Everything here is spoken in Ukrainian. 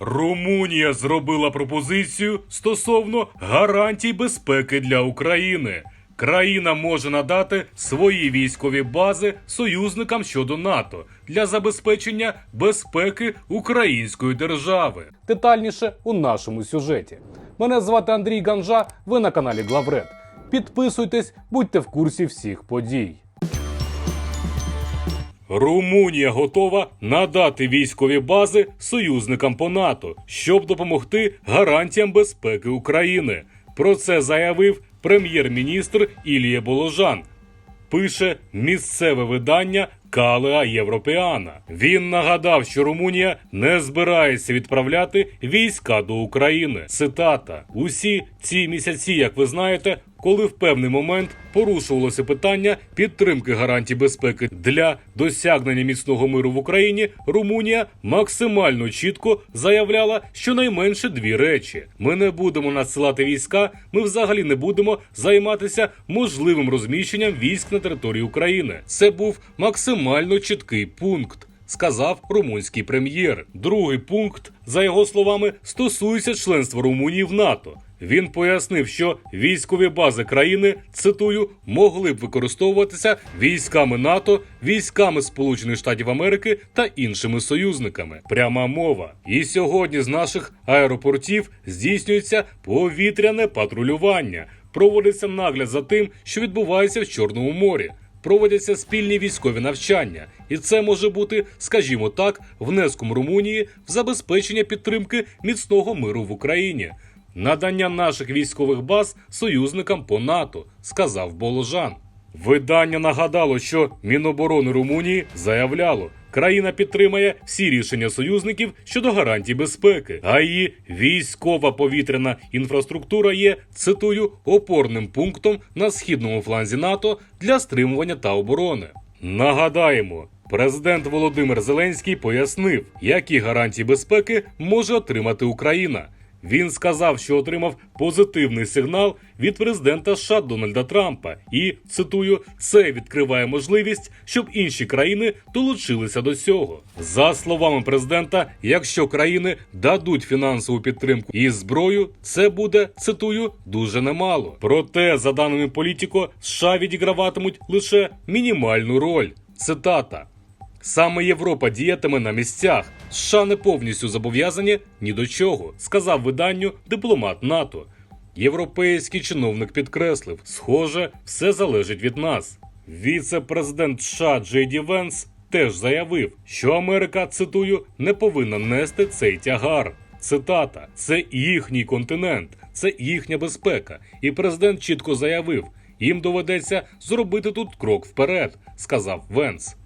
Румунія зробила пропозицію стосовно гарантій безпеки для України. Країна може надати свої військові бази союзникам щодо НАТО для забезпечення безпеки української держави. Детальніше у нашому сюжеті. Мене звати Андрій Ганжа. Ви на каналі Главред. Підписуйтесь, будьте в курсі всіх подій. Румунія готова надати військові бази союзникам по НАТО, щоб допомогти гарантіям безпеки України. Про це заявив прем'єр-міністр Ілія Боложан. Пише місцеве видання Калеа Європеана. Він нагадав, що Румунія не збирається відправляти війська до України. Цитата: усі ці місяці, як ви знаєте, коли в певний момент порушувалося питання підтримки гарантій безпеки для досягнення міцного миру в Україні, Румунія максимально чітко заявляла щонайменше дві речі: ми не будемо надсилати війська, ми взагалі не будемо займатися можливим розміщенням військ на території України. Це був максимально чіткий пункт. Сказав румунський прем'єр. Другий пункт, за його словами, стосується членства Румунії в НАТО. Він пояснив, що військові бази країни, цитую, могли б використовуватися військами НАТО, військами Сполучених Штатів Америки та іншими союзниками. Пряма мова. І сьогодні з наших аеропортів здійснюється повітряне патрулювання. Проводиться нагляд за тим, що відбувається в Чорному морі. Проводяться спільні військові навчання, і це може бути, скажімо так, внеском Румунії в забезпечення підтримки міцного миру в Україні, надання наших військових баз союзникам по НАТО, сказав Боложан. Видання нагадало, що Міноборони Румунії заявляло, країна підтримає всі рішення союзників щодо гарантій безпеки, а її військова повітряна інфраструктура є цитую опорним пунктом на східному фланзі НАТО для стримування та оборони. Нагадаємо. Президент Володимир Зеленський пояснив, які гарантії безпеки може отримати Україна. Він сказав, що отримав позитивний сигнал від президента США Дональда Трампа, і цитую, це відкриває можливість, щоб інші країни долучилися до цього. За словами президента, якщо країни дадуть фінансову підтримку і зброю, це буде цитую дуже немало. Проте, за даними політико, США відіграватимуть лише мінімальну роль. Цитата. Саме Європа діятиме на місцях. США не повністю зобов'язані ні до чого, сказав виданню дипломат НАТО. Європейський чиновник підкреслив: схоже, все залежить від нас. Віце-президент США Джей Венс теж заявив, що Америка, цитую, не повинна нести цей тягар. Цитата: це їхній континент, це їхня безпека. І президент чітко заявив: їм доведеться зробити тут крок вперед, сказав Венс.